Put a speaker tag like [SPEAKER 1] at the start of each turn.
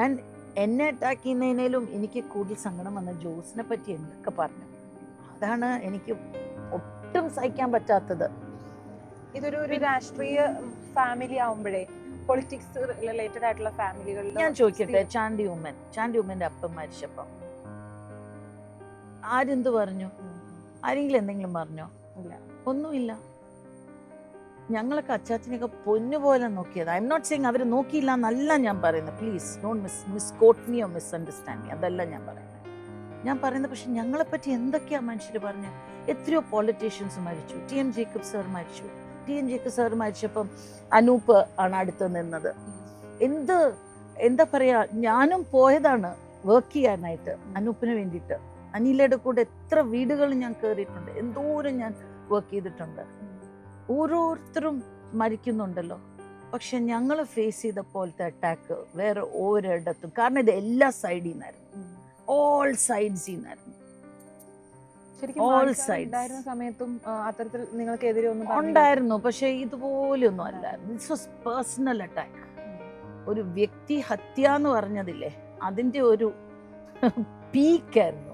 [SPEAKER 1] And എന്നെ attack ചെയ്യുന്നതിനേലും എനിക്ക് കൂടുതൽ സങ്കടം വന്ന ജോസിനെ പറ്റി എന്തൊക്കെ പറഞ്ഞു? അതാണ് എനിക്ക് ഒട്ടും സഹിക്കാൻ പറ്റാത്തത്.
[SPEAKER 2] ഇതൊരു ഒരു രാഷ്ട്രീയ ഫാമിലി ആവുമ്പോഴേ പൊളിറ്റിക്സ് റിലേറ്റഡ് ആയിട്ടുള്ള ഫാമിലികളിൽ
[SPEAKER 1] ഞാൻ ചോദിക്കട്ടെ ചാണ്ടി ഉമ്മൻ ചാണ്ടി ഉമ്മന്റെ അപ്പം മരിച്ചപ്പം? ആരെന്ത് പറഞ്ഞു? ആരെങ്കിലും എന്തെങ്കിലും പറഞ്ഞോ. ഒന്നുമില്ല. ഞങ്ങളൊക്കെ അച്ചാച്ചനെയൊക്കെ പൊന്നുപോലെ നോക്കിയത്. ഐ എം നോട്ട് സെയിങ് അവർ നോക്കിയില്ല എന്നല്ല ഞാൻ പറയുന്നത്. Please don't miss misquote me or misunderstand me അതല്ല ഞാൻ പറയുന്നത്. ഞാൻ പറയുന്നത് പക്ഷെ ഞങ്ങളെപ്പറ്റി എന്തൊക്കെയാണ് എന്തൊക്കെയാ മനുഷ്യർ പറഞ്ഞത് എത്രയോ പോളിറ്റീഷ്യൻസ് മരിച്ചു. ടി എം ജേക്കബ് സർ മരിച്ചു. ടി എം ജേക്കബ് സർ മരിച്ചപ്പം അനൂപ് ആണ് അടുത്ത് നിന്നത്. എന്ത് എന്താ പറയുക ഞാനും പോയതാണ് വർക്ക് ചെയ്യാനായിട്ട് അനൂപ്പിന് വേണ്ടിയിട്ട്. അനിലയുടെ കൂടെ എത്ര വീടുകൾ ഞാൻ കയറിയിട്ടുണ്ട് എന്തോരം ഞാൻ വർക്ക് ചെയ്തിട്ടുണ്ട്. ഓരോരുത്തരും മരിക്കുന്നുണ്ടല്ലോ. പക്ഷെ ഞങ്ങൾ ഫേസ് ചെയ്ത പോലത്തെ അറ്റാക്ക് വേറെ ഒരിടത്തും കാരണം ഇത് എല്ലാ സൈഡിൽ നിന്നായിരുന്നു ഓൾ സൈഡ്സിൽ നിന്നായിരുന്നു
[SPEAKER 2] ആൾക്കാർ ഉണ്ടായിരുന്ന സമയത്തും അത്തരത്തിൽ ഒന്നും പറഞ്ഞില്ല?
[SPEAKER 1] ഉണ്ടായിരുന്നു. പക്ഷെ ഇതുപോലെയൊന്നും അല്ല ദിസ് വാസ് പേഴ്സണൽ അറ്റാക്ക് ഒരു വ്യക്തി ഹത്യ എന്ന് പറഞ്ഞതില്ലേ അതിന്റെ ഒരു പീക്കായിരുന്നു